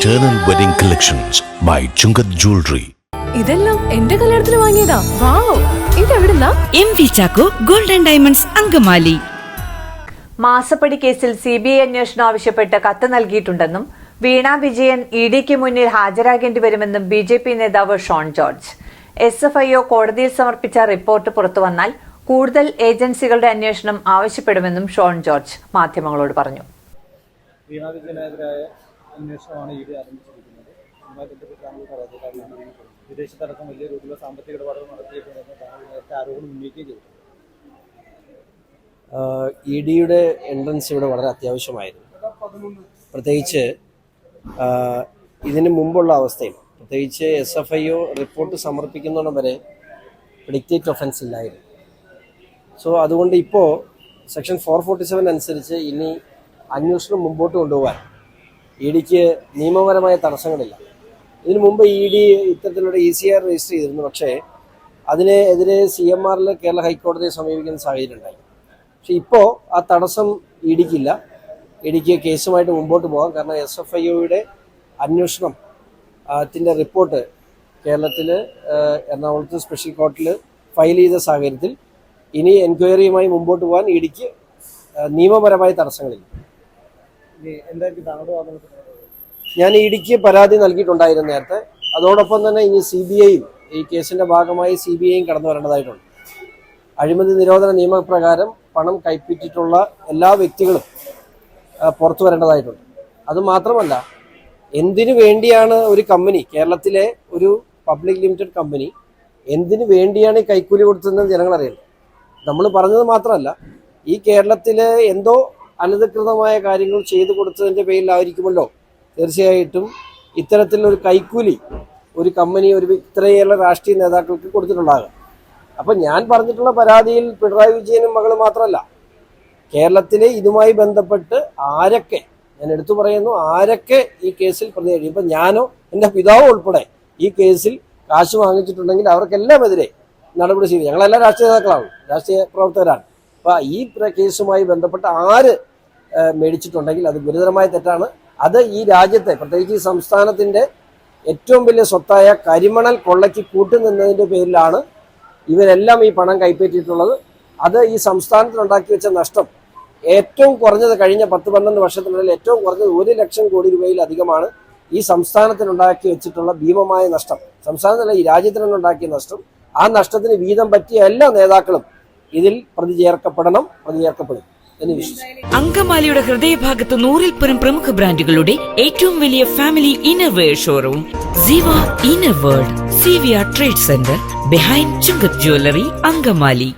Eternal Wedding Collections by Chungath Jewelry. ഇതെല്ലാം എന്റെ കല്യാണത്തിന് വാങ്ങിയതാ. Wow ഇതെവിടുന്നാ? M V Chacko golden diamonds Angamaly. മാസപ്പടി കേസിൽ സി ബി ഐ അന്വേഷണം ആവശ്യപ്പെട്ട് കത്ത് നൽകിയിട്ടുണ്ടെന്നും വീണ വിജയൻ ഇ ഡിക്ക് മുന്നിൽ ഹാജരാകേണ്ടി വരുമെന്നും ബി ജെ പി നേതാവ് Shone George. S F I O കോടതിയിൽ സമർപ്പിച്ച റിപ്പോർട്ട് പുറത്തുവന്നാൽ കൂടുതൽ ഏജൻസികളുടെ അന്വേഷണം ആവശ്യപ്പെടുമെന്നും ഷോൺ ജോർജ് മാധ്യമങ്ങളോട് പറഞ്ഞു. അന്വേഷണമാണ് ഇ ഡി ആരംഭിച്ചിരിക്കുന്നത്. അതുമായി ബന്ധപ്പെട്ട് താങ്കൾ പരാതിക്കാരനാണ് വിദേശത്തടക്കം വലിയ രീതിയിലുള്ള സാമ്പത്തിക ഇടപാടുകൾ നടത്തിയിട്ടുണ്ടെന്ന് ആരോപണം ഉന്നയിക്കുകയും ചെയ്തു. ഇ ഡിയുടെ എൻട്രൻസ് ഇവിടെ വളരെ അത്യാവശ്യമായിരുന്നു. പ്രത്യേകിച്ച് ഇതിന് മുമ്പുള്ള അവസ്ഥയും പ്രത്യേകിച്ച് S F I O report സമർപ്പിക്കുന്നതോടെ വരെ പ്രിഡിക്റ്റേറ്റ് ഒഫൻസ് ഇല്ലായിരുന്നു. സോ അതുകൊണ്ട് ഇപ്പോൾ സെക്ഷൻ ഫോർ ഫോർട്ടി സെവൻ അനുസരിച്ച് ഇനി അന്വേഷണം മുമ്പോട്ട് കൊണ്ടുപോകാൻ ഇ ഡിക്ക് നിയമപരമായ തടസ്സങ്ങളില്ല. ഇതിനു മുമ്പ് ഇ ഡി ഇത്തരത്തിലുള്ള ഇ സി ആർ രജിസ്റ്റർ ചെയ്തിരുന്നു. പക്ഷേ അതിനെതിരെ സി എം ആറിൽ കേരള ഹൈക്കോടതിയെ സമീപിക്കുന്ന സാഹചര്യം ഉണ്ടായി. പക്ഷെ ഇപ്പോൾ ആ തടസ്സം ഇ ഡിക്കില്ല. ഇ ഡിക്ക് കേസുമായിട്ട് മുമ്പോട്ട് പോകാം. കാരണം എസ് എഫ് ഐ ഒയുടെ അന്വേഷണം ത്തിന്റെ റിപ്പോർട്ട് കേരളത്തിൽ എറണാകുളത്ത് സ്പെഷ്യൽ കോർട്ടിൽ ഫയൽ ചെയ്ത സാഹചര്യത്തിൽ ഇനി എൻക്വയറിയുമായി മുമ്പോട്ട് പോകാൻ ഇ ഡിക്ക് നിയമപരമായ തടസ്സങ്ങളില്ല. ഞാൻ ഇടിക്ക് പരാതി നൽകിയിട്ടുണ്ടായിരുന്നു നേരത്തെ. അതോടൊപ്പം തന്നെ ഇനി സി ബി ഐയും ഈ കേസിന്റെ ഭാഗമായി സി ബി ഐയും കടന്നു വരേണ്ടതായിട്ടുണ്ട്. അഴിമതി നിരോധന നിയമപ്രകാരം പണം കൈപ്പറ്റിയിട്ടുള്ള എല്ലാ വ്യക്തികളും പുറത്തു വരേണ്ടതായിട്ടുണ്ട്. അത് മാത്രമല്ല എന്തിനു വേണ്ടിയാണ് ഒരു കമ്പനി കേരളത്തിലെ ഒരു പബ്ലിക് ലിമിറ്റഡ് കമ്പനി എന്തിനു വേണ്ടിയാണ് ഈ കൈക്കൂലി കൊടുത്തതെന്ന് ജനങ്ങൾ നമ്മൾ പറഞ്ഞത് മാത്രമല്ല ഈ കേരളത്തിലെ എന്തോ അനധികൃതമായ കാര്യങ്ങൾ ചെയ്തു കൊടുത്തതിന്റെ പേരിലായിരിക്കുമല്ലോ. തീർച്ചയായിട്ടും ഇത്തരത്തിലൊരു കൈക്കൂലി ഒരു കമ്പനി ഒരു ഇത്രയേറെ രാഷ്ട്രീയ നേതാക്കൾക്ക് കൊടുത്തിട്ടുണ്ടാകാം. അപ്പം ഞാൻ പറഞ്ഞിട്ടുള്ള പരാതിയിൽ പിണറായി വിജയനും മകൾ മാത്രമല്ല കേരളത്തിലെ ഇതുമായി ബന്ധപ്പെട്ട് ആരൊക്കെ ഞാൻ എടുത്തു പറയുന്നു ആരൊക്കെ ഈ കേസിൽ പ്രതി ഇപ്പം ഞാനോ എന്റെ പിതാവോ ഉൾപ്പെടെ ഈ കേസിൽ കാശ് വാങ്ങിച്ചിട്ടുണ്ടെങ്കിൽ അവർക്കെല്ലാം എതിരെ നടപടി ചെയ്തു. ഞങ്ങളെല്ലാം രാഷ്ട്രീയ നേതാക്കളാണ് രാഷ്ട്രീയ പ്രവർത്തകരാണ്. അപ്പം ഈ കേസുമായി ബന്ധപ്പെട്ട് ആര് മേടിച്ചിട്ടുണ്ടെങ്കിൽ അത് ഗുരുതരമായ തെറ്റാണ്. അത് ഈ രാജ്യത്തെ പ്രത്യേകിച്ച് ഈ സംസ്ഥാനത്തിന്റെ ഏറ്റവും വലിയ സ്വത്തായ കരിമണൽ കൊള്ളയ്ക്ക് കൂട്ടുനിന്നതിന്റെ പേരിലാണ് ഇവരെല്ലാം ഈ പണം കൈപ്പറ്റിയിട്ടുള്ളത്. അത് ഈ സംസ്ഥാനത്തിനുണ്ടാക്കി വെച്ച നഷ്ടം ഏറ്റവും കുറഞ്ഞത് കഴിഞ്ഞ പത്ത് പന്ത്രണ്ട് വർഷത്തിനുള്ളിൽ ഏറ്റവും കുറഞ്ഞത് ഒരു ലക്ഷം കോടി രൂപയിലധികമാണ് ഈ സംസ്ഥാനത്തിനുണ്ടാക്കി വെച്ചിട്ടുള്ള ഭീമമായ നഷ്ടം. സംസ്ഥാനത്തിലെ ഈ രാജ്യത്തിനുണ്ടാക്കിയ നഷ്ടം. ആ നഷ്ടത്തിന് വീതം പറ്റിയ എല്ലാ നേതാക്കളും ഇതിൽ പ്രതി ചേർക്കപ്പെടണം പ്രതി ചേർക്കപ്പെടും എന്ന് വിശ്വസിക്കുന്നു. അങ്കമാലിയുടെ ഹൃദയഭാഗത്ത് നൂറിൽ പരം പ്രമുഖ ബ്രാൻഡുകളുടെ ഏറ്റവും വലിയ family innerwear showroom Siva inner world severe trade centre behind Chungath jewellery Angamaly.